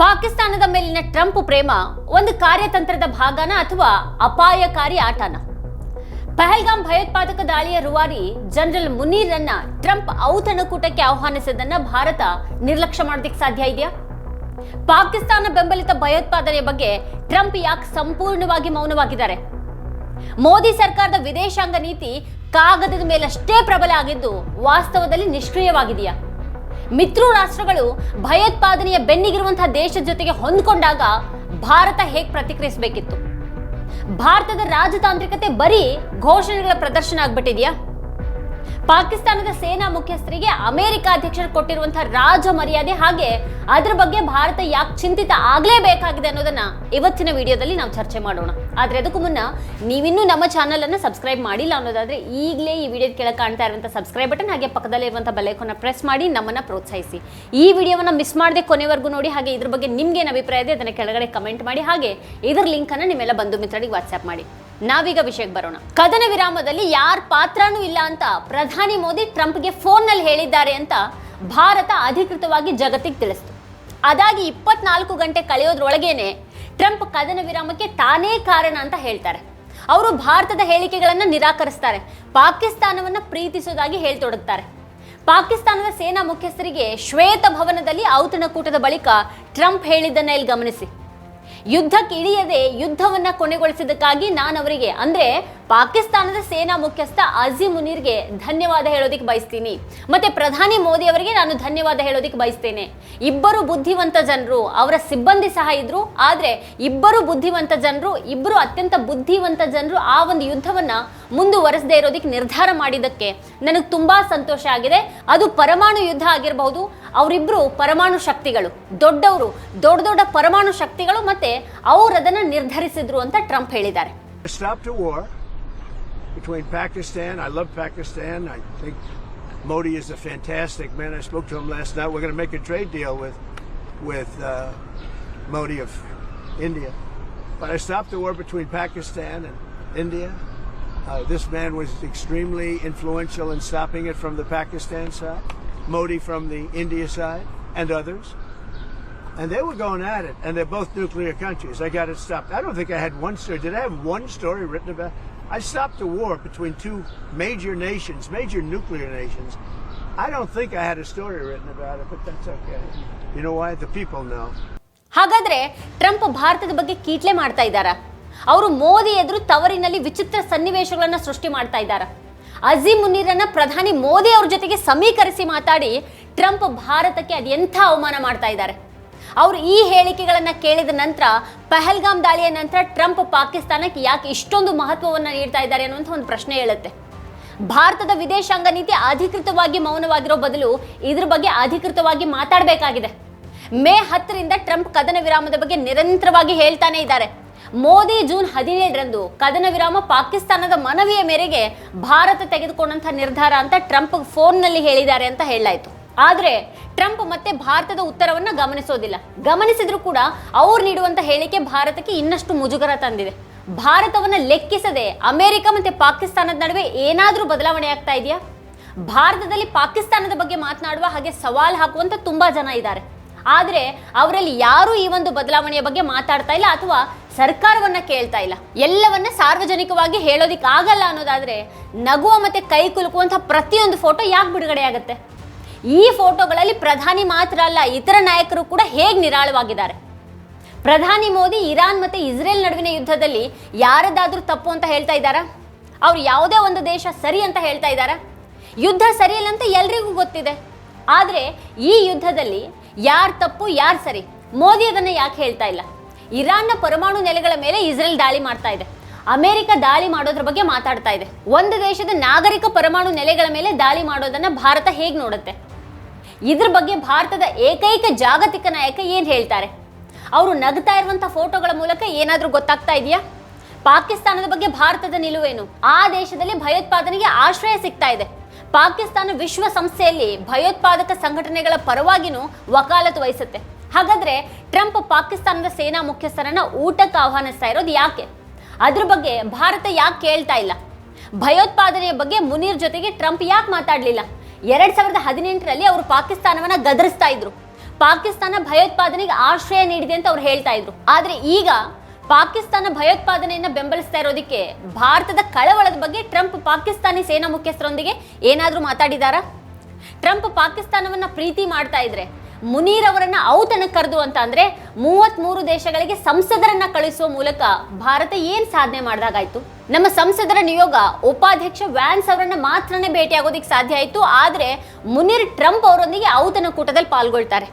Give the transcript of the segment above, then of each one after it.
ಪಾಕಿಸ್ತಾನದ ಮೇಲಿನ ಟ್ರಂಪ್ ಪ್ರೇಮ ಒಂದು ಕಾರ್ಯತಂತ್ರದ ಭಾಗನ ಅಥವಾ ಅಪಾಯಕಾರಿ ಆಟನ? ಪಹಲ್ಗಾಮ್ ಭಯೋತ್ಪಾದಕ ದಾಳಿಯ ರೂವಾರಿ ಜನರಲ್ ಮುನೀರ್ ಅನ್ನ ಟ್ರಂಪ್ ಔತಣಕೂಟಕ್ಕೆ ಆಹ್ವಾನಿಸದನ್ನ ಭಾರತ ನಿರ್ಲಕ್ಷ್ಯ ಮಾಡೋದಕ್ಕೆ ಸಾಧ್ಯ ಇದೆಯಾ? ಪಾಕಿಸ್ತಾನ ಬೆಂಬಲಿತ ಭಯೋತ್ಪಾದನೆ ಬಗ್ಗೆ ಟ್ರಂಪ್ ಯಾಕೆ ಸಂಪೂರ್ಣವಾಗಿ ಮೌನವಾಗಿದ್ದಾರೆ? ಮೋದಿ ಸರ್ಕಾರದ ವಿದೇಶಾಂಗ ನೀತಿ ಕಾಗದದ ಮೇಲಷ್ಟೇ ಪ್ರಬಲ ಆಗಿದ್ದು ವಾಸ್ತವದಲ್ಲಿ ನಿಷ್ಕ್ರಿಯವಾಗಿದೆಯಾ? ಮಿತ್ರ ರಾಷ್ಟ್ರಗಳು ಭಯೋತ್ಪಾದನೆಯ ಬೆನ್ನಿಗಿರುವಂತಹ ದೇಶದ ಜೊತೆಗೆ ಹೊಂದ್ಕೊಂಡಾಗ ಭಾರತ ಹೇಗೆ ಪ್ರತಿಕ್ರಿಯಿಸಬೇಕಿತ್ತು? ಭಾರತದ ರಾಜತಾಂತ್ರಿಕತೆ ಬರೀ ಘೋಷಣೆಗಳ ಪ್ರದರ್ಶನ ಆಗ್ಬಿಟ್ಟಿದ್ಯಾ? ಪಾಕಿಸ್ತಾನದ ಸೇನಾ ಮುಖ್ಯಸ್ಥರಿಗೆ ಅಮೆರಿಕ ಅಧ್ಯಕ್ಷರು ಕೊಟ್ಟಿರುವಂತಹ ರಾಜ ಮರ್ಯಾದೆ ಹಾಗೆ ಅದ್ರ ಬಗ್ಗೆ ಭಾರತ ಯಾಕೆ ಚಿಂತಿತ ಆಗ್ಲೇಬೇಕಾಗಿದೆ ಅನ್ನೋದನ್ನ ಇವತ್ತಿನ ವಿಡಿಯೋದಲ್ಲಿ ನಾವು ಚರ್ಚೆ ಮಾಡೋಣ. ಆದ್ರೆ ಅದಕ್ಕೂ ಮುನ್ನ ನೀವಿನ್ನೂ ನಮ್ಮ ಚಾನಲ್ ಅನ್ನ ಸಬ್ಸ್ಕ್ರೈಬ್ ಮಾಡಿಲ್ಲ ಅನ್ನೋದಾದ್ರೆ ಈಗಲೇ ಈ ವಿಡಿಯೋ ಕೆಳಗೆ ಕಾಣ್ತಾ ಇರುವಂತಹ ಸಬ್ಸ್ಕ್ರೈಬ್ ಬಟನ್ ಹಾಗೆ ಪಕ್ಕದಲ್ಲಿರುವಂತಹ ಬೆಲ್ಲೈಕೋನ ಪ್ರೆಸ್ ಮಾಡಿ ನಮ್ಮನ್ನ ಪ್ರೋತ್ಸಾಹಿಸಿ. ಈ ವಿಡಿಯೋವನ್ನ ಮಿಸ್ ಮಾಡದೆ ಕೊನೆವರೆಗೂ ನೋಡಿ ಹಾಗೆ ಇದ್ರ ಬಗ್ಗೆ ನಿಮ್ಗೆ ಏನು ಅಭಿಪ್ರಾಯ ಇದೆ ಅದನ್ನ ಕೆಳಗಡೆ ಕಮೆಂಟ್ ಮಾಡಿ ಹಾಗೆ ಇದರ ಲಿಂಕ್ ಅನ್ನ ನಿಮ್ಮೆಲ್ಲ ಬಂಧು ಮಿತ್ರರಿಗೆ ವಾಟ್ಸ್ಆಪ್ ಮಾಡಿ. ನಾವೀಗ ವಿಷಯಕ್ಕೆ ಬರೋಣ. ಕದನ ವಿರಾಮದಲ್ಲಿ ಯಾರ ಪಾತ್ರನೂ ಇಲ್ಲ ಅಂತ ಪ್ರಧಾನಿ ಮೋದಿ ಟ್ರಂಪ್ಗೆ ಫೋನ್ನಲ್ಲಿ ಹೇಳಿದ್ದಾರೆ ಅಂತ ಭಾರತ ಅಧಿಕೃತವಾಗಿ ಜಗತ್ತಿಗೆ ತಿಳಿಸ್ತು. ಅದಾಗಿ ಇಪ್ಪತ್ನಾಲ್ಕು ಗಂಟೆ ಕಳೆಯೋದ್ರೊಳಗೇನೆ ಟ್ರಂಪ್ ಕದನ ವಿರಾಮಕ್ಕೆ ತಾನೇ ಕಾರಣ ಅಂತ ಹೇಳ್ತಾರೆ. ಅವರು ಭಾರತದ ಹೇಳಿಕೆಗಳನ್ನು ನಿರಾಕರಿಸ್ತಾರೆ. ಪಾಕಿಸ್ತಾನವನ್ನು ಪ್ರೀತಿಸೋದಾಗಿ ಹೇಳ್ತೊಡಗ್ತಾರೆ. ಪಾಕಿಸ್ತಾನದ ಸೇನಾ ಮುಖ್ಯಸ್ಥರಿಗೆ ಶ್ವೇತ ಭವನದಲ್ಲಿ ಔತಣಕೂಟದ ಬಳಿಕ ಟ್ರಂಪ್ ಹೇಳಿದ್ದನ್ನ ಇಲ್ಲಿ ಗಮನಿಸಿ. ಯುದ್ಧಕ್ಕೆ ಇಳಿಯದೆ ಯುದ್ಧವನ್ನ ಕೊನೆಗೊಳಿಸಿದ್ದಕ್ಕಾಗಿ ನಾನು ಅವರಿಗೆ, ಅಂದ್ರೆ ಪಾಕಿಸ್ತಾನದ ಸೇನಾ ಮುಖ್ಯಸ್ಥ ಅಜೀಮ್ ಮುನೀರ್ಗೆ ಧನ್ಯವಾದ ಹೇಳೋದಿಕ್ಕೆ ಬಯಸ್ತೀನಿ. ಮತ್ತೆ ಪ್ರಧಾನಿ ಮೋದಿ ಅವರಿಗೆ ನಾನು ಧನ್ಯವಾದ ಹೇಳೋದಿಕ್ಕೆ ಬಯಸ್ತೇನೆ. ಇಬ್ಬರು ಬುದ್ಧಿವಂತ ಜನರು, ಅವರ ಸಿಬ್ಬಂದಿ ಸಹ ಇದ್ರು, ಆದ್ರೆ ಇಬ್ಬರು ಬುದ್ಧಿವಂತ ಜನರು ಇಬ್ಬರು ಅತ್ಯಂತ ಬುದ್ಧಿವಂತ ಜನರು ಆ ಒಂದು ಯುದ್ಧವನ್ನ ಮುಂದುವರೆಸದೇ ಇರೋದಕ್ಕೆ ನಿರ್ಧಾರ ಮಾಡಿದ್ದಕ್ಕೆ ನನಗೆ ತುಂಬಾ ಸಂತೋಷ ಆಗಿದೆ. ಅದು ಪರಮಾಣು ಯುದ್ಧ ಆಗಿರಬಹುದು ಅವರಿಬ್ರು ಪರಮಾಣು ಶಕ್ತಿಗಳು ದೊಡ್ಡವರು ದೊಡ್ಡ ದೊಡ್ಡ ಪರಮಾಣು ಶಕ್ತಿಗಳು ಮತ್ತೆ ಅವರು ಅದನ್ನ ನಿರ್ಧರಿಸಿದ್ರು ಅಂತ ಟ್ರಂಪ್ ಹೇಳಿದ್ದಾರೆ between Pakistan. I love Pakistan. I think Modi is a fantastic man. I spoke to him last night. We're going to make a trade deal with with uh, Modi of India. But I stopped the war between Pakistan and India. Uh, this man was extremely influential in stopping it from the Pakistan side, Modi from the India side, and others. And they were going at it, and they're both nuclear countries. I got it stopped. I don't think I had one story. Did I have one story written about? I stopped a war between two major nations, major nuclear nations. I don't think I had a story written about it, but that's okay. You know why? The people know. ಹಾಗಾದ್ರೆ Trump ಭಾರತದ ಬಗ್ಗೆ ಕೀಟ್ಲೆ ಮಾಡ್ತಾ ಇದ್ದಾರಾ ಅವರು ಮೋದಿ ಎದುರು ತವರಿನಲ್ಲಿ ವಿಚಿತ್ರ ಸನ್ನಿವೇಶಗಳನ್ನ ಸೃಷ್ಟಿ ಮಾಡ್ತಾ ಇದ್ದಾರಾ ಅಜೀಮ್ ಮುನೀರನ್ನ ಪ್ರಧಾನಿ ಮೋದಿ ಅವ್ರ ಜೊತೆಗೆ ಸಮೀಕರಿಸಿ ಮಾತಾಡಿ ಟ್ರಂಪ್ ಭಾರತಕ್ಕೆ ಅದೆಂಥ ಅವಮಾನ ಮಾಡ್ತಾ ಇದ್ದಾರೆ. ಅವರು ಈ ಹೇಳಿಕೆಗಳನ್ನು ಕೇಳಿದ ನಂತರ, ಪಹಲ್ಗಾಮ್ ದಾಳಿಯ ನಂತರ ಟ್ರಂಪ್ ಪಾಕಿಸ್ತಾನಕ್ಕೆ ಯಾಕೆ ಇಷ್ಟೊಂದು ಮಹತ್ವವನ್ನು ನೀಡ್ತಾ ಇದ್ದಾರೆ ಅನ್ನುವಂಥ ಒಂದು ಪ್ರಶ್ನೆ ಹೇಳುತ್ತೆ. ಭಾರತದ ವಿದೇಶಾಂಗ ನೀತಿ ಅಧಿಕೃತವಾಗಿ ಮೌನವಾಗಿರೋ ಬದಲು ಇದ್ರ ಬಗ್ಗೆ ಅಧಿಕೃತವಾಗಿ ಮಾತಾಡಬೇಕಾಗಿದೆ. ಮೇ ಹತ್ತರಿಂದ ಟ್ರಂಪ್ ಕದನ ವಿರಾಮದ ಬಗ್ಗೆ ನಿರಂತರವಾಗಿ ಹೇಳ್ತಾನೆ ಇದ್ದಾರೆ. ಮೋದಿ ಜೂನ್ ಹದಿನೇಳರಂದು ಕದನ ವಿರಾಮ ಪಾಕಿಸ್ತಾನದ ಮನವಿಯ ಮೇರೆಗೆ ಭಾರತ ತೆಗೆದುಕೊಂಡಂತಹ ನಿರ್ಧಾರ ಅಂತ ಟ್ರಂಪ್ ಫೋನ್ನಲ್ಲಿ ಹೇಳಿದ್ದಾರೆ ಅಂತ ಹೇಳಲಾಯಿತು. ಆದ್ರೆ ಟ್ರಂಪ್ ಮತ್ತೆ ಭಾರತದ ಉತ್ತರವನ್ನ ಗಮನಿಸೋದಿಲ್ಲ. ಗಮನಿಸಿದ್ರು ಕೂಡ ಅವ್ರು ನೀಡುವಂತ ಹೇಳಿಕೆ ಭಾರತಕ್ಕೆ ಇನ್ನಷ್ಟು ಮುಜುಗರ ತಂದಿದೆ. ಭಾರತವನ್ನ ಲೆಕ್ಕಿಸದೆ ಅಮೆರಿಕ ಮತ್ತೆ ಪಾಕಿಸ್ತಾನದ ನಡುವೆ ಏನಾದರೂ ಬದಲಾವಣೆ ಆಗ್ತಾ ಇದೆಯಾ? ಭಾರತದಲ್ಲಿ ಪಾಕಿಸ್ತಾನದ ಬಗ್ಗೆ ಮಾತನಾಡುವ ಹಾಗೆ ಸವಾಲು ಹಾಕುವಂತ ತುಂಬಾ ಜನ ಇದ್ದಾರೆ. ಆದ್ರೆ ಅವರಲ್ಲಿ ಯಾರು ಈ ಒಂದು ಬದಲಾವಣೆಯ ಬಗ್ಗೆ ಮಾತಾಡ್ತಾ ಇಲ್ಲ ಅಥವಾ ಸರ್ಕಾರವನ್ನ ಕೇಳ್ತಾ ಇಲ್ಲ. ಎಲ್ಲವನ್ನ ಸಾರ್ವಜನಿಕವಾಗಿ ಹೇಳೋದಿಕ್ ಆಗಲ್ಲ ಅನ್ನೋದಾದ್ರೆ ನಗುವ ಮತ್ತೆ ಕೈ ಕುಲುಕುವಂತ ಪ್ರತಿಯೊಂದು ಫೋಟೋ ಯಾಕೆ ಬಿಡುಗಡೆ ಆಗುತ್ತೆ? ಈ ಫೋಟೋಗಳಲ್ಲಿ ಪ್ರಧಾನಿ ಮಾತ್ರ ಅಲ್ಲ, ಇತರ ನಾಯಕರು ಕೂಡ ಹೇಗೆ ನಿರಾಳವಾಗಿದ್ದಾರೆ? ಪ್ರಧಾನಿ ಮೋದಿ ಇರಾನ್ ಮತ್ತೆ ಇಸ್ರೇಲ್ ನಡುವಿನ ಯುದ್ಧದಲ್ಲಿ ಯಾರದಾದ್ರೂ ತಪ್ಪು ಅಂತ ಹೇಳ್ತಾ ಇದ್ದಾರಾ? ಅವ್ರು ಯಾವುದೇ ಒಂದು ದೇಶ ಸರಿ ಅಂತ ಹೇಳ್ತಾ ಇದ್ದಾರಾ? ಯುದ್ಧ ಸರಿಯಲ್ಲ ಅಂತ ಎಲ್ರಿಗೂ ಗೊತ್ತಿದೆ. ಆದರೆ ಈ ಯುದ್ಧದಲ್ಲಿ ಯಾರು ತಪ್ಪು, ಯಾರು ಸರಿ? ಮೋದಿ ಅದನ್ನ ಯಾಕೆ ಹೇಳ್ತಾ ಇಲ್ಲ? ಇರಾನ್ನ ಪರಮಾಣು ನೆಲೆಗಳ ಮೇಲೆ ಇಸ್ರೇಲ್ ದಾಳಿ ಮಾಡ್ತಾ ಇದೆ. ಅಮೆರಿಕ ದಾಳಿ ಮಾಡೋದ್ರ ಬಗ್ಗೆ ಮಾತಾಡ್ತಾ ಇದೆ. ಒಂದು ದೇಶದ ನಾಗರಿಕ ಪರಮಾಣು ನೆಲೆಗಳ ಮೇಲೆ ದಾಳಿ ಮಾಡೋದನ್ನ ಭಾರತ ಹೇಗೆ ನೋಡುತ್ತೆ? ಇದ್ರ ಬಗ್ಗೆ ಭಾರತದ ಏಕೈಕ ಜಾಗತಿಕ ನಾಯಕ ಏನ್ ಹೇಳ್ತಾರೆ? ಅವರು ನಗ್ತಾ ಇರುವಂತ ಫೋಟೋಗಳ ಮೂಲಕ ಏನಾದರೂ ಗೊತ್ತಾಗ್ತಾ ಇದೆಯಾ? ಪಾಕಿಸ್ತಾನದ ಬಗ್ಗೆ ಭಾರತದ ನಿಲುವೇನು? ಆ ದೇಶದಲ್ಲಿ ಭಯೋತ್ಪಾದನೆಗೆ ಆಶ್ರಯ ಸಿಗ್ತಾ ಇದೆ. ಪಾಕಿಸ್ತಾನ ವಿಶ್ವಸಂಸ್ಥೆಯಲ್ಲಿ ಭಯೋತ್ಪಾದಕ ಸಂಘಟನೆಗಳ ಪರವಾಗಿನೂ ವಕಾಲತ್ತು ವಹಿಸುತ್ತೆ. ಹಾಗಾದ್ರೆ ಟ್ರಂಪ್ ಪಾಕಿಸ್ತಾನದ ಸೇನಾ ಮುಖ್ಯಸ್ಥರನ್ನ ಊಟಕ್ಕೆ ಆಹ್ವಾನಿಸ್ತಾ ಇರೋದು ಯಾಕೆ? ಅದ್ರ ಬಗ್ಗೆ ಭಾರತ ಯಾಕೆ ಕೇಳ್ತಾ ಇಲ್ಲ? ಭಯೋತ್ಪಾದನೆಯ ಬಗ್ಗೆ ಮುನೀರ್ ಜೊತೆಗೆ ಟ್ರಂಪ್ ಯಾಕೆ ಮಾತಾಡಲಿಲ್ಲ? ಎರಡ್ ಸಾವಿರದ ಹದಿನೆಂಟರಲ್ಲಿ ಅವರು ಪಾಕಿಸ್ತಾನವನ್ನ ಗದರಿಸ್ತಾ ಇದ್ರು. ಪಾಕಿಸ್ತಾನ ಭಯೋತ್ಪಾದನೆಗೆ ಆಶ್ರಯ ನೀಡಿದೆ ಅಂತ ಅವ್ರು ಹೇಳ್ತಾ ಇದ್ರು. ಆದ್ರೆ ಈಗ ಪಾಕಿಸ್ತಾನ ಭಯೋತ್ಪಾದನೆಯನ್ನ ಬೆಂಬಲಿಸ್ತಾ ಇರೋದಕ್ಕೆ ಭಾರತದ ಕಳವಳದ ಬಗ್ಗೆ ಟ್ರಂಪ್ ಪಾಕಿಸ್ತಾನಿ ಸೇನಾ ಮುಖ್ಯಸ್ಥರೊಂದಿಗೆ ಏನಾದರೂ ಮಾತಾಡಿದಾರಾ? ಟ್ರಂಪ್ ಪಾಕಿಸ್ತಾನವನ್ನ ಪ್ರೀತಿ ಮಾಡ್ತಾ ಇದ್ರೆ ಮುನೀರ್ ಅವರನ್ನ ಔತಣ ಕರೆದು ಅಂತ ಅಂದ್ರೆ ಮೂವತ್ತ್ ಮೂರು ದೇಶಗಳಿಗೆ ಸಂಸದರನ್ನ ಕಳಿಸುವ ಮೂಲಕ ಭಾರತ ಏನ್ ಸಾಧನೆ ಮಾಡಿದಾಗಾಯ್ತು? ನಮ್ಮ ಸಂಸದರ ನಿಯೋಗ ಉಪಾಧ್ಯಕ್ಷ ವ್ಯಾನ್ಸ್ ಅವರನ್ನ ಮಾತ್ರನೇ ಭೇಟಿಯಾಗೋದಿಕ್ ಸಾಧ್ಯ ಆಯ್ತು. ಆದ್ರೆ ಮುನೀರ್ ಟ್ರಂಪ್ ಅವರೊಂದಿಗೆ ಔತಣ ಕೂಟದಲ್ಲಿ ಪಾಲ್ಗೊಳ್ತಾರೆ.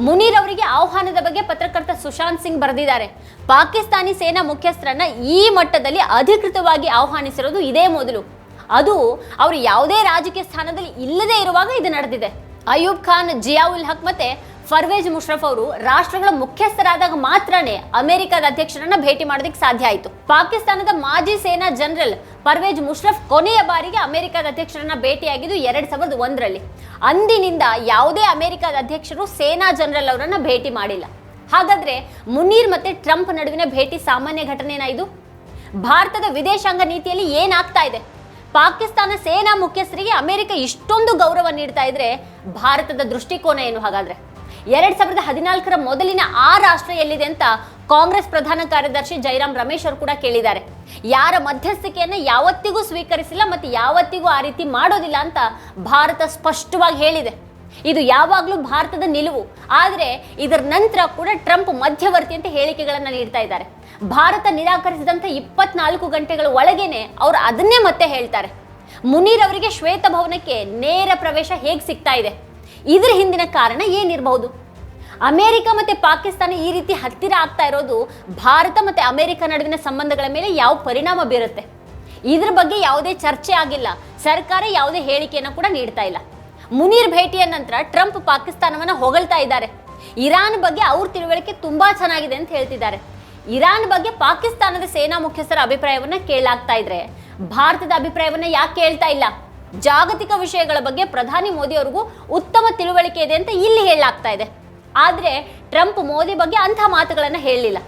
ಮುನೀರ್ ಅವರಿಗೆ ಆಹ್ವಾನದ ಬಗ್ಗೆ ಪತ್ರಕರ್ತ ಸುಶಾಂತ್ ಸಿಂಗ್ ಬರೆದಿದ್ದಾರೆ. ಪಾಕಿಸ್ತಾನಿ ಸೇನಾ ಮುಖ್ಯಸ್ಥರನ್ನ ಈ ಮಟ್ಟದಲ್ಲಿ ಅಧಿಕೃತವಾಗಿ ಆಹ್ವಾನಿಸಿರೋದು ಇದೇ ಮೊದಲು. ಅದು ಅವರು ಯಾವುದೇ ರಾಜಕೀಯ ಸ್ಥಾನದಲ್ಲಿ ಇಲ್ಲದೆ ಇರುವಾಗ ಇದು ನಡೆದಿದೆ. ಅಯೂಬ್ ಖಾನ್, ಜಿಯಾವುಲ್ ಹಕ್ ಮತ್ತೆ ಫರ್ವೇಜ್ ಮುಷ್ರಫ್ ಅವರು ರಾಷ್ಟ್ರಗಳ ಮುಖ್ಯಸ್ಥರಾದಾಗ ಮಾತ್ರನೇ ಅಮೆರಿಕದ ಅಧ್ಯಕ್ಷರನ್ನ ಭೇಟಿ ಮಾಡೋದಕ್ಕೆ ಸಾಧ್ಯ ಆಯಿತು. ಪಾಕಿಸ್ತಾನದ ಮಾಜಿ ಸೇನಾ ಜನರಲ್ ಪರ್ವೇಜ್ ಮುಷ್ರಫ್ ಕೊನೆಯ ಬಾರಿಗೆ ಅಮೆರಿಕದ ಅಧ್ಯಕ್ಷರನ್ನ ಭೇಟಿಯಾಗಿದ್ದು ಎರಡ್ ಸಾವಿರದ ಒಂದರಲ್ಲಿ. ಅಂದಿನಿಂದ ಯಾವುದೇ ಅಮೆರಿಕದ ಅಧ್ಯಕ್ಷರು ಸೇನಾ ಜನರಲ್ ಅವರನ್ನ ಭೇಟಿ ಮಾಡಿಲ್ಲ. ಹಾಗಾದ್ರೆ ಮುನೀರ್ ಮತ್ತೆ ಟ್ರಂಪ್ ನಡುವಿನ ಭೇಟಿ ಸಾಮಾನ್ಯ ಘಟನೆನಾ ಇದು? ಭಾರತದ ವಿದೇಶಾಂಗ ನೀತಿಯಲ್ಲಿ ಏನಾಗ್ತಾ ಇದೆ? ಪಾಕಿಸ್ತಾನ ಸೇನಾ ಮುಖ್ಯಸ್ಥರಿಗೆ ಅಮೆರಿಕ ಇಷ್ಟೊಂದು ಗೌರವ ನೀಡ್ತಾ ಇದ್ರೆ ಭಾರತದ ದೃಷ್ಟಿಕೋನ ಏನು ಹಾಗಾದ್ರೆ? ಎರಡ್ ಸಾವಿರದ ಹದಿನಾಲ್ಕರ ಮೊದಲಿನ ಆ ರಾಷ್ಟ್ರ ಎಲ್ಲಿದೆ ಅಂತ ಕಾಂಗ್ರೆಸ್ ಪ್ರಧಾನ ಕಾರ್ಯದರ್ಶಿ ಜೈರಾಮ್ ರಮೇಶ್ ಅವರು ಕೂಡ ಕೇಳಿದ್ದಾರೆ. ಯಾರ ಮಧ್ಯಸ್ಥಿಕೆಯನ್ನು ಯಾವತ್ತಿಗೂ ಸ್ವೀಕರಿಸಿಲ್ಲ ಮತ್ತೆ ಯಾವತ್ತಿಗೂ ಆ ರೀತಿ ಮಾಡೋದಿಲ್ಲ ಅಂತ ಭಾರತ ಸ್ಪಷ್ಟವಾಗಿ ಹೇಳಿದೆ. ಇದು ಯಾವಾಗಲೂ ಭಾರತದ ನಿಲುವು. ಆದರೆ ಇದರ ನಂತರ ಕೂಡ ಟ್ರಂಪ್ ಮಧ್ಯವರ್ತಿ ಅಂತ ಹೇಳಿಕೆಗಳನ್ನು ನೀಡ್ತಾ ಇದ್ದಾರೆ. ಭಾರತ ನಿರಾಕರಿಸಿದಂಥ ಇಪ್ಪತ್ನಾಲ್ಕು ಗಂಟೆಗಳ ಒಳಗೇನೆ ಅವರು ಅದನ್ನೇ ಮತ್ತೆ ಹೇಳ್ತಾರೆ. ಮುನೀರ್ ಅವರಿಗೆ ಶ್ವೇತಭವನಕ್ಕೆ ನೇರ ಪ್ರವೇಶ ಹೇಗೆ ಸಿಗ್ತಾ ಇದೆ? ಇದ್ರ ಹಿಂದಿನ ಕಾರಣ ಏನಿರಬಹುದು? ಅಮೆರಿಕ ಮತ್ತು ಪಾಕಿಸ್ತಾನ ಈ ರೀತಿ ಹತ್ತಿರ ಆಗ್ತಾ ಇರೋದು ಭಾರತ ಮತ್ತು ಅಮೆರಿಕ ನಡುವಿನ ಸಂಬಂಧಗಳ ಮೇಲೆ ಯಾವ ಪರಿಣಾಮ ಬೀರುತ್ತೆ? ಇದ್ರ ಬಗ್ಗೆ ಯಾವುದೇ ಚರ್ಚೆ ಆಗಿಲ್ಲ. ಸರ್ಕಾರ ಯಾವುದೇ ಹೇಳಿಕೆಯನ್ನು ಕೂಡ ನೀಡ್ತಾ ಇಲ್ಲ. ಮುನೀರ್ ಭೇಟಿಯ ನಂತರ ಟ್ರಂಪ್ ಪಾಕಿಸ್ತಾನವನ್ನು ಹೊಗಳ್ತಾ ಇದ್ದಾರೆ. ಇರಾನ್ ಬಗ್ಗೆ ಅವ್ರ ತಿಳುವಳಿಕೆ ತುಂಬಾ ಚೆನ್ನಾಗಿದೆ ಅಂತ ಹೇಳ್ತಿದ್ದಾರೆ. ಇರಾನ್ ಬಗ್ಗೆ ಪಾಕಿಸ್ತಾನದ ಸೇನಾ ಮುಖ್ಯಸ್ಥರ ಅಭಿಪ್ರಾಯವನ್ನ ಕೇಳಲಾಗ್ತಾ ಇದ್ರೆ ಭಾರತದ ಅಭಿಪ್ರಾಯವನ್ನ ಯಾಕೆ ಕೇಳ್ತಾ ಇಲ್ಲ? ಜಾಗತಿಕ ವಿಷಯಗಳ ಬಗ್ಗೆ ಪ್ರಧಾನಿ ಮೋದಿ ಅವ್ರಿಗೂ ಉತ್ತಮ ತಿಳುವಳಿಕೆ ಇದೆ ಅಂತ ಇಲ್ಲಿ ಹೇಳಲಾಗ್ತಾ ಇದೆ. ಆದ್ರೆ ಟ್ರಂಪ್ ಮೋದಿ ಬಗ್ಗೆ ಅಂಥ ಮಾತುಗಳನ್ನ ಹೇಳಲಿಲ್ಲ.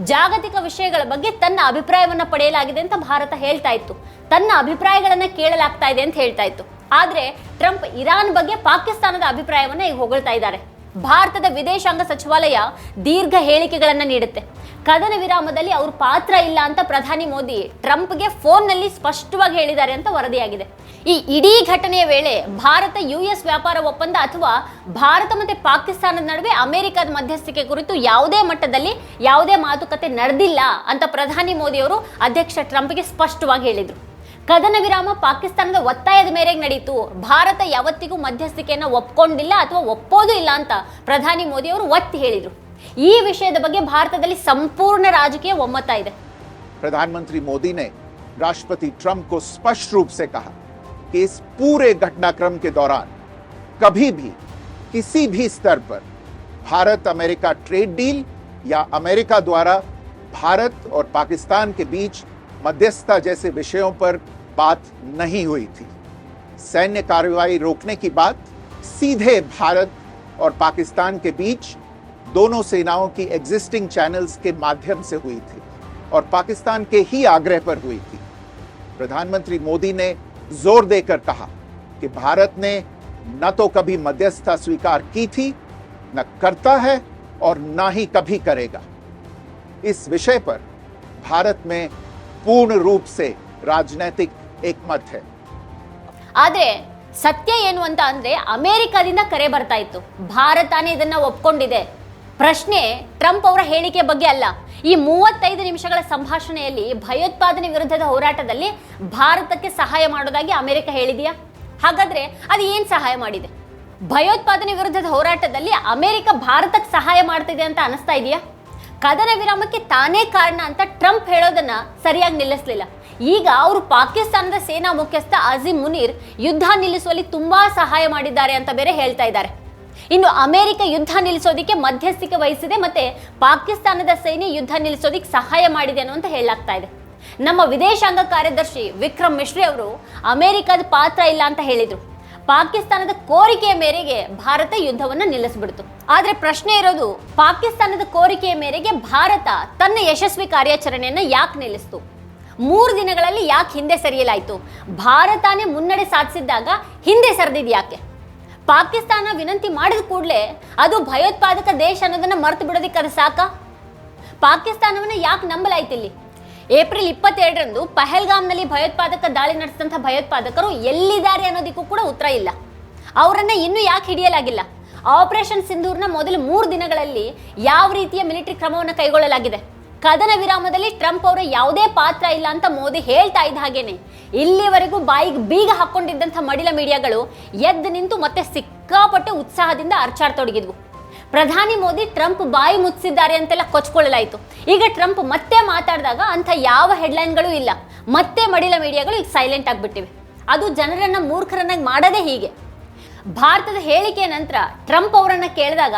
ಜಾಗತಿಕ ವಿಷಯಗಳ ಬಗ್ಗೆ ತನ್ನ ಅಭಿಪ್ರಾಯವನ್ನ ಪಡೆಯಲಾಗಿದೆ ಅಂತ ಭಾರತ ಹೇಳ್ತಾ ಇತ್ತು. ತನ್ನ ಅಭಿಪ್ರಾಯಗಳನ್ನ ಕೇಳಲಾಗ್ತಾ ಇದೆ ಅಂತ ಹೇಳ್ತಾ ಇತ್ತು. ಆದ್ರೆ ಟ್ರಂಪ್ ಇರಾನ್ ಬಗ್ಗೆ ಪಾಕಿಸ್ತಾನದ ಅಭಿಪ್ರಾಯವನ್ನ ಈಗ ಹೊಗಳ್ತಾ ಇದ್ದಾರೆ. ಭಾರತದ ವಿದೇಶಾಂಗ ಸಚಿವಾಲಯ ದೀರ್ಘ ಹೇಳಿಕೆಗಳನ್ನು ನೀಡುತ್ತೆ. ಕದನ ವಿರಾಮದಲ್ಲಿ ಅವ್ರ ಪಾತ್ರ ಇಲ್ಲ ಅಂತ ಪ್ರಧಾನಿ ಮೋದಿ ಟ್ರಂಪ್ಗೆ ಫೋನ್ನಲ್ಲಿ ಸ್ಪಷ್ಟವಾಗಿ ಹೇಳಿದ್ದಾರೆ ಅಂತ ವರದಿಯಾಗಿದೆ. ಈ ಇಡೀ ಘಟನೆಯ ವೇಳೆ ಭಾರತ ಯು ಎಸ್ ವ್ಯಾಪಾರ ಒಪ್ಪಂದ ಅಥವಾ ಭಾರತ ಮತ್ತೆ ಪಾಕಿಸ್ತಾನದ ನಡುವೆ ಅಮೆರಿಕದ ಮಧ್ಯಸ್ಥಿಕೆ ಕುರಿತು ಯಾವುದೇ ಮಟ್ಟದಲ್ಲಿ ಯಾವುದೇ ಮಾತುಕತೆ ನಡೆದಿಲ್ಲ ಅಂತ ಪ್ರಧಾನಿ ಮೋದಿ ಅವರು ಅಧ್ಯಕ್ಷ ಟ್ರಂಪ್ಗೆ ಸ್ಪಷ್ಟವಾಗಿ ಹೇಳಿದರು. ಕದನ ವಿರಾಮ ಪಾಕಿಸ್ತಾನದ ಒತ್ತಾಯದ ಮೇರೆಗೆ ನಡೀತು ಭಾರತ ಯಾವತ್ತಿಗೂ ಮಧ್ಯಸ್ಥಿಕೆಯನ್ನು ಒಪ್ಕೊಂಡಿಲ್ಲ ಅಥವಾ ಒಪ್ಪೋದು ಇಲ್ಲ ಅಂತ ಪ್ರಧಾನಿ ಮೋದಿ ಅವರು ಒತ್ತಿ ಹೇಳಿದರು ಈ ವಿಷಯದ ಬಗ್ಗೆ ಭಾರತದಲ್ಲಿ ಸಂಪೂರ್ಣ ರಾಜಕೀಯ ಒಮ್ಮತ ಇದೆ प्रधानमंत्री मोदी ने राष्ट्रपति ट्रंप को स्पष्ट रूप से कहा कि इस पूरे घटनाक्रम के दौरान कभी भी किसी भी स्तर पर भारत अमेरिका ट्रेड डील या अमेरिका द्वारा भारत और पाकिस्तान के बीच मध्यस्थता जैसे विषयों पर बात नहीं हुई थी। सैन्य कार्रवाई रोकने की बात सीधे भारत और पाकिस्तान के बीच दोनों सेनाओं की एग्जिस्टिंग चैनल्स के माध्यम से हुई थी और पाकिस्तान के ही आग्रह पर हुई थी। प्रधानमंत्री मोदी ने ज़ोर देकर कहा कि भारत ने न तो कभी मध्यस्थता स्वीकार की थी, न करता है और न ही कभी करेगा। इस विषय पर भारत में पूर्ण रूप से राजनैतिक ಏಕ್ಮತ್ ಹೇ. ಆದರೆ ಸತ್ಯ ಏನು ಅಂತ ಅಂದರೆ ಅಮೇರಿಕಾದಿಂದ ಕರೆ ಬರ್ತಾ ಇತ್ತು. ಭಾರತನೇ ಇದನ್ನ ಒಪ್ಕೊಂಡಿದೆ. ಪ್ರಶ್ನೆ ಟ್ರಂಪ್ ಅವರ ಹೇಳಿಕೆ ಬಗ್ಗೆ ಅಲ್ಲ. ಈ ಮೂವತ್ತೈದು ನಿಮಿಷಗಳ ಸಂಭಾಷಣೆಯಲ್ಲಿ ಭಯೋತ್ಪಾದನೆ ವಿರುದ್ಧದ ಹೋರಾಟದಲ್ಲಿ ಭಾರತಕ್ಕೆ ಸಹಾಯ ಮಾಡೋದಾಗಿ ಅಮೆರಿಕ ಹೇಳಿದೆಯಾ? ಹಾಗಾದ್ರೆ ಅದು ಏನು ಸಹಾಯ ಮಾಡಿದೆ? ಭಯೋತ್ಪಾದನೆ ವಿರುದ್ಧದ ಹೋರಾಟದಲ್ಲಿ ಅಮೆರಿಕ ಭಾರತಕ್ಕೆ ಸಹಾಯ ಮಾಡ್ತಿದೆ ಅಂತ ಅನಿಸ್ತಾ ಇದೆಯಾ? ಕದನ ವಿರಾಮಕ್ಕೆ ತಾನೇ ಕಾರಣ ಅಂತ ಟ್ರಂಪ್ ಹೇಳೋದನ್ನ ಸರಿಯಾಗಿ ನಿಲ್ಲಿಸಲಿಲ್ಲ. ಈಗ ಅವರು ಪಾಕಿಸ್ತಾನದ ಸೇನಾ ಮುಖ್ಯಸ್ಥ ಅಜೀಮ್ ಮುನೀರ್ ಯುದ್ಧ ನಿಲ್ಲಿಸುವಲ್ಲಿ ತುಂಬಾ ಸಹಾಯ ಮಾಡಿದ್ದಾರೆ ಅಂತ ಬೇರೆ ಹೇಳ್ತಾ ಇದ್ದಾರೆ. ಇನ್ನು ಅಮೆರಿಕ ಯುದ್ಧ ನಿಲ್ಲಿಸೋದಕ್ಕೆ ಮಧ್ಯಸ್ಥಿಕೆ ವಹಿಸಿದೆ ಮತ್ತೆ ಪಾಕಿಸ್ತಾನದ ಸೈನ್ಯ ಯುದ್ಧ ನಿಲ್ಲಿಸೋದಿಕ್ಕೆ ಸಹಾಯ ಮಾಡಿದೆ ಅನ್ನುವಂತ ಹೇಳಲಾಗ್ತಾ ಇದೆ. ನಮ್ಮ ವಿದೇಶಾಂಗ ಕಾರ್ಯದರ್ಶಿ ವಿಕ್ರಮ್ ಮಿಶ್ರಿ ಅವರು ಅಮೆರಿಕದ ಪಾತ್ರ ಇಲ್ಲ ಅಂತ ಹೇಳಿದ್ರು. ಪಾಕಿಸ್ತಾನದ ಕೋರಿಕೆಯ ಮೇರೆಗೆ ಭಾರತ ಯುದ್ಧವನ್ನ ನಿಲ್ಲಿಸ್ಬಿಡ್ತು. ಆದರೆ ಪ್ರಶ್ನೆ ಇರೋದು ಪಾಕಿಸ್ತಾನದ ಕೋರಿಕೆಯ ಮೇರೆಗೆ ಭಾರತ ತನ್ನ ಯಶಸ್ವಿ ಕಾರ್ಯಾಚರಣೆಯನ್ನು ಯಾಕೆ ನಿಲ್ಲಿಸ್ತು? ಮೂರು ದಿನಗಳಲ್ಲಿ ಯಾಕೆ ಹಿಂದೆ ಸರಿಯಲಾಯಿತು? ಭಾರತನೇ ಮುನ್ನಡೆ ಸಾಧಿಸಿದ್ದಾಗ ಹಿಂದೆ ಸರಿದಿದ್ದು ಯಾಕೆ? ಪಾಕಿಸ್ತಾನ ವಿನಂತಿ ಮಾಡಿದ ಕೂಡಲೇ ಅದು ಭಯೋತ್ಪಾದಕ ದೇಶ ಅನ್ನೋದನ್ನ ಮರೆತು ಬಿಡೋದಕ್ಕೆ ಅದು ಸಾಕಾ? ಪಾಕಿಸ್ತಾನವನ್ನ ಯಾಕೆ ನಂಬಲಾಯ್ತಿಲ್ಲಿ? ಏಪ್ರಿಲ್ ಇಪ್ಪತ್ತೆರಡರಂದು ಪಹಲ್ಗಾಮ್ನಲ್ಲಿ ಭಯೋತ್ಪಾದಕ ದಾಳಿ ನಡೆಸಿದಂಥ ಭಯೋತ್ಪಾದಕರು ಎಲ್ಲಿದ್ದಾರೆ ಅನ್ನೋದಕ್ಕೂ ಕೂಡ ಉತ್ತರ ಇಲ್ಲ. ಅವರನ್ನು ಇನ್ನೂ ಯಾಕೆ ಹಿಡಿಯಲಾಗಿಲ್ಲ? ಆಪರೇಷನ್ ಸಿಂಧೂರ್ನ ಮೊದಲ ಮೂರು ದಿನಗಳಲ್ಲಿ ಯಾವ ರೀತಿಯ ಮಿಲಿಟರಿ ಕ್ರಮವನ್ನು ಕೈಗೊಳ್ಳಲಾಗಿದೆ? ಕದನ ವಿರಾಮದಲ್ಲಿ ಟ್ರಂಪ್ ಅವರ ಯಾವುದೇ ಪಾತ್ರ ಇಲ್ಲ ಅಂತ ಮೋದಿ ಹೇಳ್ತಾ ಇದ್ದ ಹಾಗೇನೆ. ಇಲ್ಲಿವರೆಗೂ ಬಾಯಿಗೆ ಬೀಗ ಹಾಕೊಂಡಿದ್ದಂಥ ಮಡಿಲ ಮೀಡಿಯಾಗಳು ಎದ್ದು ನಿಂತು ಮತ್ತೆ ಸಿಕ್ಕಾಪಟ್ಟೆ ಉತ್ಸಾಹದಿಂದ ಅರ್ಚಾಡ್ತೊಡಗಿದ್ವು ಪ್ರಧಾನಿ ಮೋದಿ ಟ್ರಂಪ್ ಬಾಯಿ ಮುಚ್ಚಿದ್ದಾರೆ ಅಂತೆಲ್ಲ ಕೊಚ್ಕೊಳ್ಳಲಾಯಿತು. ಈಗ ಟ್ರಂಪ್ ಮತ್ತೆ ಮಾತಾಡಿದಾಗ ಅಂಥ ಯಾವ ಹೆಡ್ಲೈನ್ಗಳು ಇಲ್ಲ. ಮತ್ತೆ ಮಡಿಲ ಮೀಡಿಯಾಗಳು ಈಗ ಸೈಲೆಂಟ್ ಆಗಿಬಿಟ್ಟಿವೆ. ಅದು ಜನರನ್ನ ಮೂರ್ಖರನ್ನಾಗಿ ಮಾಡದೇ ಹೀಗೆ. ಭಾರತದ ಹೇಳಿಕೆಯ ನಂತರ ಟ್ರಂಪ್ ಅವರನ್ನು ಕೇಳಿದಾಗ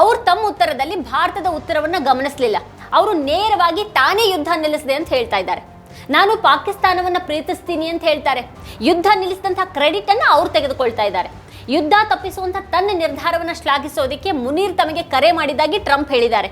ಅವರು ತಮ್ಮ ಉತ್ತರದಲ್ಲಿ ಭಾರತದ ಉತ್ತರವನ್ನು ಗಮನಿಸಲಿಲ್ಲ. ಅವರು ನೇರವಾಗಿ ತಾನೇ ಯುದ್ಧ ನಿಲ್ಲಿಸಿದೆ ಅಂತ ಹೇಳ್ತಾ ಇದ್ದಾರೆ. ನಾನು ಪಾಕಿಸ್ತಾನವನ್ನು ಪ್ರೀತಿಸ್ತೀನಿ ಅಂತ ಹೇಳ್ತಾರೆ. ಯುದ್ಧ ನಿಲ್ಲಿಸಿದಂಥ ಕ್ರೆಡಿಟ್ ಅನ್ನು ಅವ್ರು ತೆಗೆದುಕೊಳ್ತಾ ಇದ್ದಾರೆ. ಯುದ್ಧ ತಪ್ಪಿಸುವಂಥ ತನ್ನ ನಿರ್ಧಾರವನ್ನು ಶ್ಲಾಘಿಸೋದಕ್ಕೆ ಮುನೀರ್ ತಮಗೆ ಕರೆ ಮಾಡಿದ್ದಾಗಿ ಟ್ರಂಪ್ ಹೇಳಿದ್ದಾರೆ.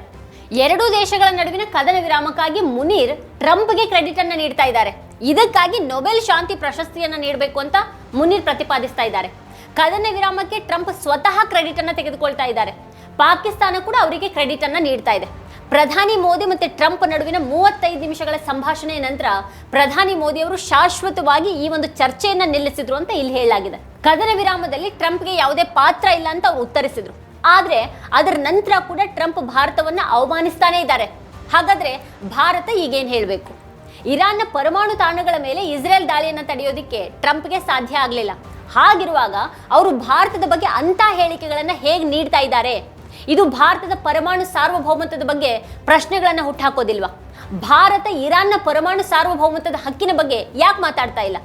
ಎರಡೂ ದೇಶಗಳ ನಡುವಿನ ಕದನ ವಿರಾಮಕ್ಕಾಗಿ ಮುನೀರ್ ಟ್ರಂಪ್ಗೆ ಕ್ರೆಡಿಟ್ ಅನ್ನು ನೀಡ್ತಾ ಇದ್ದಾರೆ. ಇದಕ್ಕಾಗಿ ನೊಬೆಲ್ ಶಾಂತಿ ಪ್ರಶಸ್ತಿಯನ್ನು ನೀಡಬೇಕು ಅಂತ ಮುನೀರ್ ಪ್ರತಿಪಾದಿಸ್ತಾ ಇದ್ದಾರೆ. ಕದನ ವಿರಾಮಕ್ಕೆ ಟ್ರಂಪ್ ಸ್ವತಃ ಕ್ರೆಡಿಟ್ ಅನ್ನು ತೆಗೆದುಕೊಳ್ತಾ ಇದ್ದಾರೆ. ಪಾಕಿಸ್ತಾನ ಕೂಡ ಅವರಿಗೆ ಕ್ರೆಡಿಟ್ ಅನ್ನು ನೀಡ್ತಾ ಇದೆ. ಪ್ರಧಾನಿ ಮೋದಿ ಮತ್ತು ಟ್ರಂಪ್ ನಡುವಿನ ಮೂವತ್ತೈದು ನಿಮಿಷಗಳ ಸಂಭಾಷಣೆಯ ನಂತರ ಪ್ರಧಾನಿ ಮೋದಿ ಅವರು ಶಾಶ್ವತವಾಗಿ ಈ ಒಂದು ಚರ್ಚೆಯನ್ನು ನಿಲ್ಲಿಸಿದ್ರು ಅಂತ ಇಲ್ಲಿ ಹೇಳಲಾಗಿದೆ. ಕದನ ವಿರಾಮದಲ್ಲಿ ಟ್ರಂಪ್ಗೆ ಯಾವುದೇ ಪಾತ್ರ ಇಲ್ಲ ಅಂತ ಅವರು ಉತ್ತರಿಸಿದ್ರು. ಆದರೆ ಅದರ ನಂತರ ಕೂಡ ಟ್ರಂಪ್ ಭಾರತವನ್ನ ಅವಮಾನಿಸ್ತಾನೇ ಇದ್ದಾರೆ. ಹಾಗಾದ್ರೆ ಭಾರತ ಈಗೇನು ಹೇಳಬೇಕು? ಇರಾನ್ನ ಪರಮಾಣು ತಾಣಗಳ ಮೇಲೆ ಇಸ್ರೇಲ್ ದಾಳಿಯನ್ನ ತಡೆಯೋದಿಕ್ಕೆ ಟ್ರಂಪ್ಗೆ ಸಾಧ್ಯ ಆಗಲಿಲ್ಲ. ಹಾಗಿರುವಾಗ ಅವರು ಭಾರತದ ಬಗ್ಗೆ ಅಂತ ಹೇಳಿಕೆಗಳನ್ನು ಹೇಗೆ ನೀಡ್ತಾ ಇದ್ದಾರೆ? ಇದು ಭಾರತದ ಪರಮಾಣು ಸಾರ್ವಭೌಮತ್ವದ ಬಗ್ಗೆ ಪ್ರಶ್ನೆಗಳನ್ನು ಹುಟ್ಟಾಕೋದಿಲ್ವಾ ಭಾರತ ಇರಾನ್ನ ಪರಮಾಣು ಸಾರ್ವಭೌಮತ್ವದ ಹಕ್ಕಿನ ಬಗ್ಗೆ ಯಾಕೆ ಮಾತಾಡ್ತಾ ಇಲ್ಲ?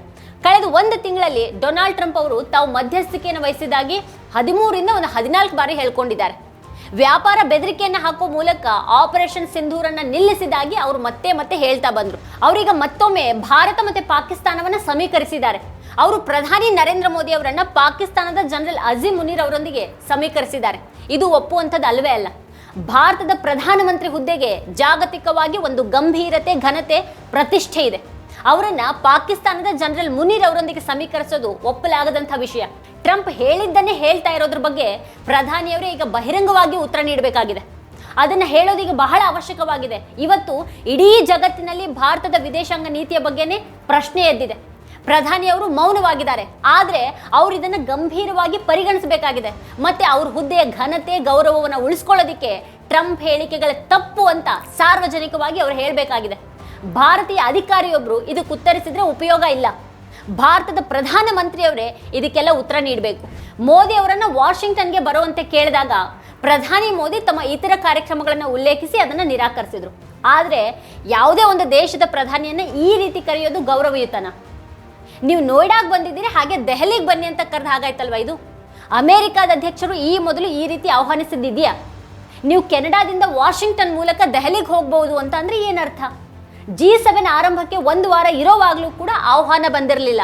ಕಳೆದ ಒಂದು ತಿಂಗಳಲ್ಲಿ ಡೊನಾಲ್ಡ್ ಟ್ರಂಪ್ ಅವರು ತಾವು ಮಧ್ಯಸ್ಥಿಕೆಯನ್ನು ವಹಿಸಿದಾಗಿ ಹದಿಮೂರಿಂದ ಒಂದು ಹದಿನಾಲ್ಕು ಬಾರಿ ಹೇಳ್ಕೊಂಡಿದ್ದಾರೆ. ವ್ಯಾಪಾರ ಬೆದರಿಕೆಯನ್ನು ಹಾಕೋ ಮೂಲಕ ಆಪರೇಷನ್ ಸಿಂಧೂರನ್ನ ನಿಲ್ಲಿಸಿದಾಗಿ ಅವರು ಮತ್ತೆ ಮತ್ತೆ ಹೇಳ್ತಾ ಬಂದರು. ಅವರೀಗ ಮತ್ತೊಮ್ಮೆ ಭಾರತ ಮತ್ತು ಪಾಕಿಸ್ತಾನವನ್ನು ಸಮೀಕರಿಸಿದ್ದಾರೆ. ಅವರು ಪ್ರಧಾನಿ ನರೇಂದ್ರ ಮೋದಿ ಅವರನ್ನು ಪಾಕಿಸ್ತಾನದ ಜನರಲ್ ಅಜೀಮ್ ಮುನೀರ್ ಅವರೊಂದಿಗೆ ಸಮೀಕರಿಸಿದ್ದಾರೆ. ಇದು ಒಪ್ಪುವಂಥದ್ದು ಅಲ್ವೇ ಅಲ್ಲ. ಭಾರತದ ಪ್ರಧಾನಮಂತ್ರಿ ಹುದ್ದೆಗೆ ಜಾಗತಿಕವಾಗಿ ಒಂದು ಗಂಭೀರತೆ, ಘನತೆ, ಪ್ರತಿಷ್ಠೆ ಇದೆ. ಅವರನ್ನ ಪಾಕಿಸ್ತಾನದ ಜನರಲ್ ಮುನೀರ್ ಅವರೊಂದಿಗೆ ಸಮೀಕರಿಸೋದು ಒಪ್ಪಲಾಗದಂಥ ವಿಷಯ. ಟ್ರಂಪ್ ಹೇಳಿದ್ದನ್ನೇ ಹೇಳ್ತಾ ಇರೋದ್ರ ಬಗ್ಗೆ ಪ್ರಧಾನಿಯವರೇ ಈಗ ಬಹಿರಂಗವಾಗಿ ಉತ್ತರ ನೀಡಬೇಕಾಗಿದೆ. ಅದನ್ನು ಹೇಳೋದೀಗ ಬಹಳ ಅವಶ್ಯಕವಾಗಿದೆ. ಇವತ್ತು ಇಡೀ ಜಗತ್ತಿನಲ್ಲಿ ಭಾರತದ ವಿದೇಶಾಂಗ ನೀತಿಯ ಬಗ್ಗೆನೇ ಪ್ರಶ್ನೆ ಎದ್ದಿದೆ. ಪ್ರಧಾನಿಯವರು ಮೌನವಾಗಿದ್ದಾರೆ. ಆದರೆ ಅವರು ಇದನ್ನು ಗಂಭೀರವಾಗಿ ಪರಿಗಣಿಸಬೇಕಾಗಿದೆ. ಮತ್ತೆ ಅವ್ರ ಹುದ್ದೆಯ ಘನತೆ, ಗೌರವವನ್ನು ಉಳಿಸ್ಕೊಳ್ಳೋದಿಕ್ಕೆ ಟ್ರಂಪ್ ಹೇಳಿಕೆಗಳ ತಪ್ಪು ಅಂತ ಸಾರ್ವಜನಿಕವಾಗಿ ಅವರು ಹೇಳಬೇಕಾಗಿದೆ. ಭಾರತೀಯ ಅಧಿಕಾರಿಯೊಬ್ಬರು ಇದಕ್ಕೆ ಉತ್ತರಿಸಿದ್ರೆ ಉಪಯೋಗ ಇಲ್ಲ. ಭಾರತದ ಪ್ರಧಾನಮಂತ್ರಿಯವರೇ ಇದಕ್ಕೆಲ್ಲ ಉತ್ತರ ನೀಡಬೇಕು. ಮೋದಿ ಅವರನ್ನು ವಾಷಿಂಗ್ಟನ್ಗೆ ಬರುವಂತೆ ಕೇಳಿದಾಗ ಪ್ರಧಾನಿ ಮೋದಿ ತಮ್ಮ ಇತರ ಕಾರ್ಯಕ್ರಮಗಳನ್ನು ಉಲ್ಲೇಖಿಸಿ ಅದನ್ನು ನಿರಾಕರಿಸಿದ್ರು. ಆದರೆ ಯಾವುದೇ ಒಂದು ದೇಶದ ಪ್ರಧಾನಿಯನ್ನ ಈ ರೀತಿ ಕರೆಯೋದು ಗೌರವಯುತನ. ನೀವು ನೋಯ್ಡಾಗ್ ಬಂದಿದ್ದೀರಿ, ಹಾಗೆ ದೆಹಲಿಗೆ ಬನ್ನಿ ಅಂತ ಕರೆದ ಹಾಗಾಯ್ತಲ್ವ ಇದು? ಅಮೆರಿಕಾದ ಅಧ್ಯಕ್ಷರು ಈ ಮೊದಲು ಈ ರೀತಿ ಆಹ್ವಾನಿಸಿದ್ದಿದೆಯಾ? ನೀವು ಕೆನಡಾದಿಂದ ವಾಷಿಂಗ್ಟನ್ ಮೂಲಕ ದೆಹಲಿಗೆ ಹೋಗ್ಬೋದು ಅಂತ ಅಂದ್ರೆ ಏನರ್ಥ? ಜಿ ಸೆವೆನ್ ಆರಂಭಕ್ಕೆ ಒಂದು ವಾರ ಇರೋವಾಗಲೂ ಕೂಡ ಆಹ್ವಾನ ಬಂದಿರಲಿಲ್ಲ.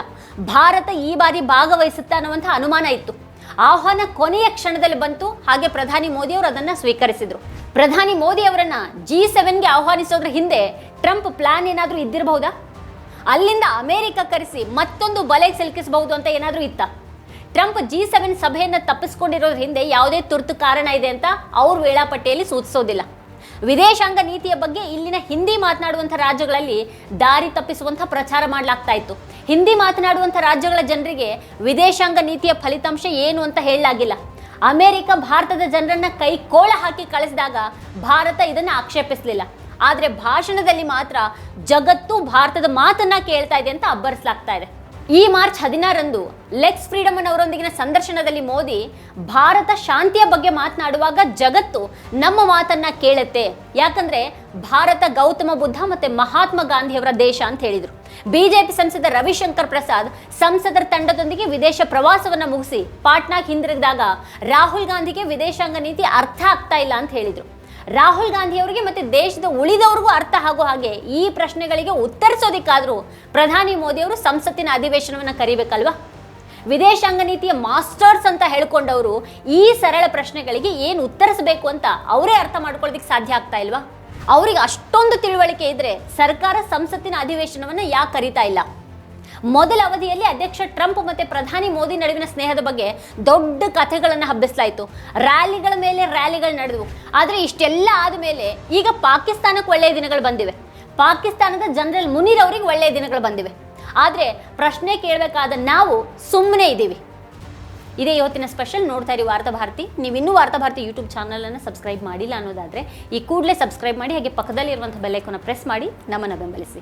ಭಾರತ ಈ ಬಾರಿ ಭಾಗವಹಿಸುತ್ತೆ ಅನ್ನುವಂಥ ಅನುಮಾನ ಇತ್ತು. ಆಹ್ವಾನ ಕೊನೆಯ ಕ್ಷಣದಲ್ಲಿ ಬಂತು, ಹಾಗೆ ಪ್ರಧಾನಿ ಮೋದಿ ಅವರು ಅದನ್ನ ಸ್ವೀಕರಿಸಿದ್ರು. ಪ್ರಧಾನಿ ಮೋದಿ ಅವರನ್ನ ಜಿ ಸೆವೆನ್ಗೆ ಆಹ್ವಾನಿಸೋದ್ರ ಹಿಂದೆ ಟ್ರಂಪ್ ಪ್ಲಾನ್ ಏನಾದರೂ ಇದ್ದಿರಬಹುದಾ? ಅಲ್ಲಿಂದ ಅಮೆರಿಕ ಕರೆಸಿ ಮತ್ತೊಂದು ಬಲೆ ಸಿಲುಕಿಸಬಹುದು ಅಂತ ಏನಾದರೂ ಇತ್ತ? ಟ್ರಂಪ್ ಜಿ ಸೆವೆನ್ ಸಭೆಯನ್ನು ತಪ್ಪಿಸ್ಕೊಂಡಿರೋದ್ರ ಹಿಂದೆ ಯಾವುದೇ ತುರ್ತು ಕಾರಣ ಇದೆ ಅಂತ ಅವ್ರ ವೇಳಾಪಟ್ಟಿಯಲ್ಲಿ ಸೂಚಿಸೋದಿಲ್ಲ. ವಿದೇಶಾಂಗ ನೀತಿಯ ಬಗ್ಗೆ ಇಲ್ಲಿನ ಹಿಂದಿ ಮಾತನಾಡುವಂಥ ರಾಜ್ಯಗಳಲ್ಲಿ ದಾರಿ ತಪ್ಪಿಸುವಂಥ ಪ್ರಚಾರ ಮಾಡಲಾಗ್ತಾ ಇತ್ತು. ಹಿಂದಿ ಮಾತನಾಡುವಂಥ ರಾಜ್ಯಗಳ ಜನರಿಗೆ ವಿದೇಶಾಂಗ ನೀತಿಯ ಫಲಿತಾಂಶ ಏನು ಅಂತ ಹೇಳಲಾಗಿಲ್ಲ. ಅಮೆರಿಕ, ಭಾರತದ ಜನರನ್ನ ಕೈ ಕೋಳ ಹಾಕಿ ಕಳಿಸಿದಾಗ ಭಾರತ ಇದನ್ನು ಆಕ್ಷೇಪಿಸಲಿಲ್ಲ. ಆದರೆ ಭಾಷಣದಲ್ಲಿ ಮಾತ್ರ ಜಗತ್ತು ಭಾರತದ ಮಾತನ್ನ ಕೇಳ್ತಾ ಇದೆ ಅಂತ ಅಬ್ಬರಿಸಲಾಗ್ತಾ ಇದೆ. ಈ ಮಾರ್ಚ್ ಹದಿನಾರಂದು ಲೆಕ್ಸ್ ಫ್ರೀಡಮನ್ ಅವರೊಂದಿಗಿನ ಸಂದರ್ಶನದಲ್ಲಿ ಮೋದಿ ಭಾರತ ಶಾಂತಿಯ ಬಗ್ಗೆ ಮಾತನಾಡುವಾಗ ಜಗತ್ತು ನಮ್ಮ ಮಾತನ್ನ ಕೇಳುತ್ತೆ. ಯಾಕಂದ್ರೆ ಭಾರತ ಗೌತಮ ಬುದ್ಧ ಮತ್ತೆ ಮಹಾತ್ಮ ಗಾಂಧಿಯವರ ದೇಶ ಅಂತ ಹೇಳಿದರು. ಬಿಜೆಪಿ ಸಂಸದ ರವಿಶಂಕರ್ ಪ್ರಸಾದ್ ಸಂಸದರ ತಂಡದೊಂದಿಗೆ ವಿದೇಶ ಪ್ರವಾಸವನ್ನ ಮುಗಿಸಿ ಪಾಟ್ನಾಗ್ ಹಿಂದಿರುಗಿದಾಗ ರಾಹುಲ್ ಗಾಂಧಿಗೆ ವಿದೇಶಾಂಗ ನೀತಿ ಅರ್ಥ ಆಗ್ತಾ ಇಲ್ಲ ಅಂತ ಹೇಳಿದ್ರು. ರಾಹುಲ್ ಗಾಂಧಿ ಅವರಿಗೆ ಮತ್ತೆ ದೇಶದ ಉಳಿದವ್ರಿಗೂ ಅರ್ಥ ಆಗೋ ಹಾಗೆ ಈ ಪ್ರಶ್ನೆಗಳಿಗೆ ಉತ್ತರಿಸೋದಿಕ್ಕಾದ್ರೂ ಪ್ರಧಾನಿ ಮೋದಿ ಅವರು ಸಂಸತ್ತಿನ ಅಧಿವೇಶನವನ್ನ ಕರಿಬೇಕಲ್ವಾ? ವಿದೇಶಾಂಗ ನೀತಿಯ ಮಾಸ್ಟರ್ಸ್ ಅಂತ ಹೇಳ್ಕೊಂಡವರು ಈ ಸರಳ ಪ್ರಶ್ನೆಗಳಿಗೆ ಏನು ಉತ್ತರಿಸಬೇಕು ಅಂತ ಅವರೇ ಅರ್ಥ ಮಾಡ್ಕೊಳ್ಳೋದಕ್ಕೆ ಸಾಧ್ಯ ಆಗ್ತಾ ಇಲ್ವಾ? ಅವರಿಗೆ ಅಷ್ಟೊಂದು ತಿಳುವಳಿಕೆ ಇದ್ರೆ ಸರ್ಕಾರ ಸಂಸತ್ತಿನ ಅಧಿವೇಶನವನ್ನ ಯಾಕೆ ಕರೀತಾ ಇಲ್ಲ? ಮೊದಲ ಅವಧಿಯಲ್ಲಿ ಅಧ್ಯಕ್ಷ ಟ್ರಂಪ್ ಮತ್ತೆ ಪ್ರಧಾನಿ ಮೋದಿ ನಡುವಿನ ಸ್ನೇಹದ ಬಗ್ಗೆ ದೊಡ್ಡ ಕಥೆಗಳನ್ನು ಹಬ್ಬಿಸಲಾಯಿತು. ರ್ಯಾಲಿಗಳ ಮೇಲೆ ರ್ಯಾಲಿಗಳು ನಡೆದವು. ಆದರೆ ಇಷ್ಟೆಲ್ಲ ಆದ ಮೇಲೆ ಈಗ ಪಾಕಿಸ್ತಾನಕ್ಕೆ ಒಳ್ಳೆಯ ದಿನಗಳು ಬಂದಿವೆ. ಪಾಕಿಸ್ತಾನದ ಜನರಲ್ ಮುನೀರ್ ಅವರಿಗೆ ಒಳ್ಳೆಯ ದಿನಗಳು ಬಂದಿವೆ. ಆದರೆ ಪ್ರಶ್ನೆ ಕೇಳಬೇಕಾದ ನಾವು ಸುಮ್ಮನೆ ಇದ್ದೀವಿ. ಇದೇ ಇವತ್ತಿನ ಸ್ಪೆಷಲ್ ನೋಡ್ತಾ ಇರಿ ವಾರ್ತಾ ಭಾರತಿ. ನೀವು ಇನ್ನೂ ವಾರ್ತಾ ಭಾರತಿ ಯೂಟ್ಯೂಬ್ ಚಾನಲನ್ನು ಸಬ್ಸ್ಕ್ರೈಬ್ ಮಾಡಿಲ್ಲ ಅನ್ನೋದಾದರೆ ಈ ಕೂಡಲೇ ಸಬ್ಸ್ಕ್ರೈಬ್ ಮಾಡಿ ಹಾಗೆ ಪಕ್ಕದಲ್ಲಿರುವಂಥ ಬೆಲ್ಲೈಕನ್ನ ಪ್ರೆಸ್ ಮಾಡಿ ನಮ್ಮನ್ನು ಬೆಂಬಲಿಸಿ.